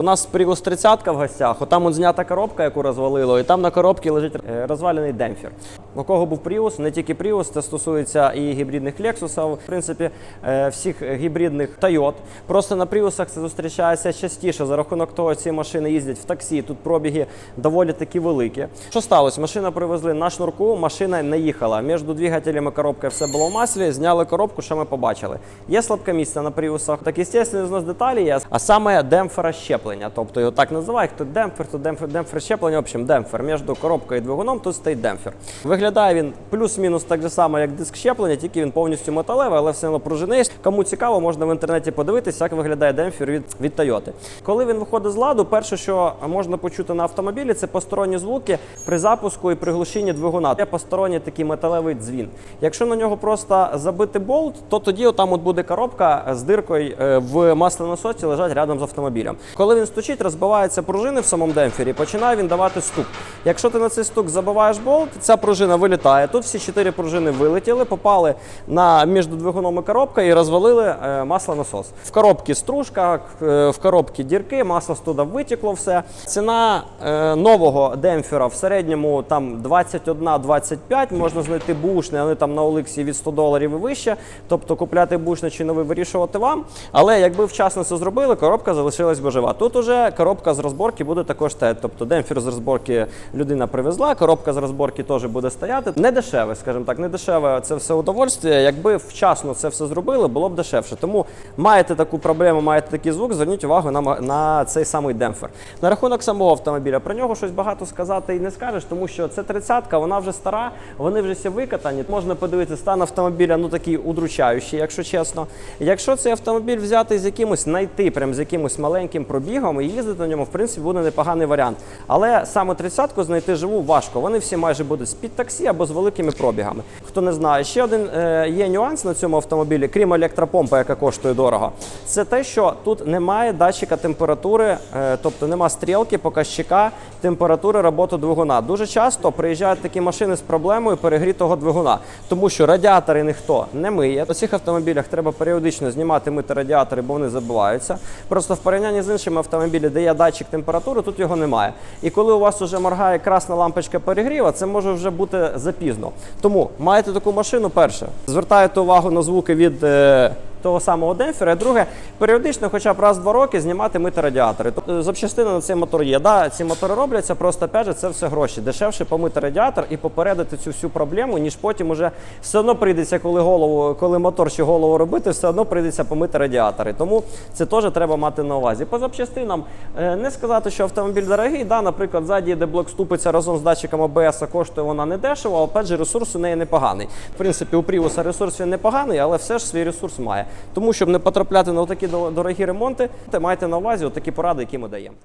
У нас Prius 30 в гостях, отам от знята коробка, яку розвалило, і там на коробці лежить е, розвалений демпфер. У кого був Prius, не тільки Prius, це стосується і гібридних Lexus, в принципі, е, всіх гібридних Toyota. Просто на Priusах це зустрічається частіше за рахунок того, ці машини їздять в таксі. Тут пробіги доволі такі великі. Що сталося? Машину привезли на шнурку, машина не їхала. Між двигателем і коробкою все було в маслі. Зняли коробку, що ми побачили. Є слабке місце на Priusах. Так, звісно, знос деталі є, а саме демпфера щеплення. Тобто його так називають. Хто демпфер, то демпфер, демпфер щеплення. В общем, демпфер між коробкою і двигуном тут стоїть демпфер. Виглядає він плюс-мінус так же само, як диск щеплення, тільки він повністю металевий, але все одно пружинний. Кому цікаво, можна в інтернеті подивитися, як виглядає демпфер від, від Toyota. Коли він виходить з ладу, перше, що можна почути на автомобілі, це посторонні звуки при запуску і при глушінні двигуна. Є посторонній такий металевий дзвін. Якщо на нього просто забити болт, то тоді там буде коробка з диркою е, в маслонасосі лежать рядом з автомобілем. Коли він стучить, розбиваються пружини в самому демпфері, починає він давати стук. Якщо ти на цей стук забиваєш болт, ця пружина вилітає. Тут всі чотири пружини вилетіли, попали на між двигуном і коробкою і розвалили е, маслонасос. В коробці стружка, е, в коробці дірки, масло з туди витекло все. Ціна е, нового демпфера в середньому там 21-25, можна знайти бушний, вони там на Олексі від 100 доларів і вище. Тобто купляти бушний чи новий вирішувати вам. Але якби вчасно це зробили, коробка залишилась би жива. Тут уже коробка з розборки буде також стояти. Тобто демпфер з розборки людина привезла, коробка з розборки теж буде стояти. Не дешеве, скажімо так, не дешеве це все удовольствие. Якби вчасно це все зробили, було б дешевше. Тому маєте таку проблему, маєте такий звук, зверніть увагу на, на цей самий демпфер. На рахунок самого автомобіля про нього щось багато сказати і не скажеш, тому що це 30-ка, вона вже стара, вони вже всі викатані. Можна подивитися стан автомобіля, ну такий удручаючий, якщо чесно. Якщо цей автомобіль взяти з якимось найти, прям з якимось маленьким пробігом і їздити на ньому, в принципі, буде непоганий варіант. Але саме 30-ку знайти живу важко. Вони всі майже будуть з-під таксі або з великими пробігами. Хто не знає, ще один е, є нюанс на цьому автомобілі, крім електропомпи, яка коштує дорого. Це те, що тут немає датчика температури, е, тобто нема стрілки, показчика температури роботи двигуна. Дуже часто приїжджають такі машини з проблемою перегрітого двигуна, тому що радіатори ніхто не миє. У цих автомобілях треба періодично знімати мити радіатори, бо вони забиваються. Просто в порівнянні з іншими автомобілями, де є датчик температури, тут його немає. І коли у вас вже моргає красна лампочка перегріва, це може вже бути запізно. Тому маєте таку машину, перше, звертаєте увагу на звуки від. Е, того самого демпфера, і друге, періодично, хоча б раз в два роки, знімати мити радіатори. Тобто запчастини на цей мотор є. Да, ці мотори робляться, просто опять же, це все гроші. Дешевше помити радіатор і попередити цю всю проблему, ніж потім уже все одно прийдеться, коли голову, коли мотор чи голову робити, все одно прийдеться помити радіатори. Тому це теж треба мати на увазі. По запчастинам е, не сказати, що автомобіль дорогий. Да, наприклад, ззаді, де блок ступиться разом з датчиком АБС, коштує вона не дешево, а опять же ресурс у неї непоганий. В принципі, у Prius ресурс він непоганий, але все ж свій ресурс має. Тому щоб не потрапляти на такі дорогі ремонти, майте на увазі такі поради, які ми даємо.